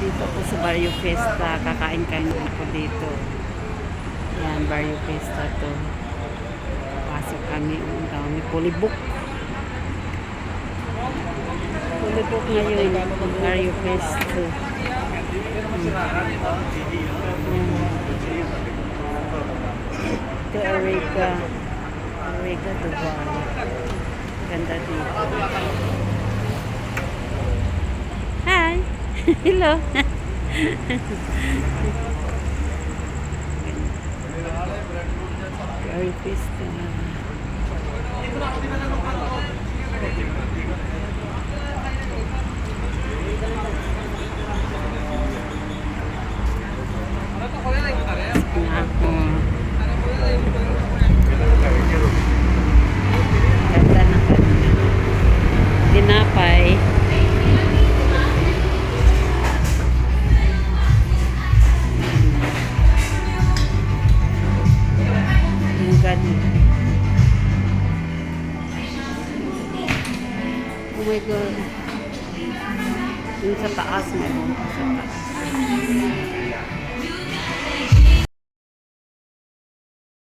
Nandito po sa Barrio Fiesta. Kakain kain po dito. Yan, Barrio Fiesta to. Pasok kami. Ang dami. Pulibok. Pulibok ngayon. Barrio Fiesta. Ito, Areca. Areca Dubai. Ganda dito. Hello! Very peaceful. Oh my God. Yung sa taas mo. Sa taas.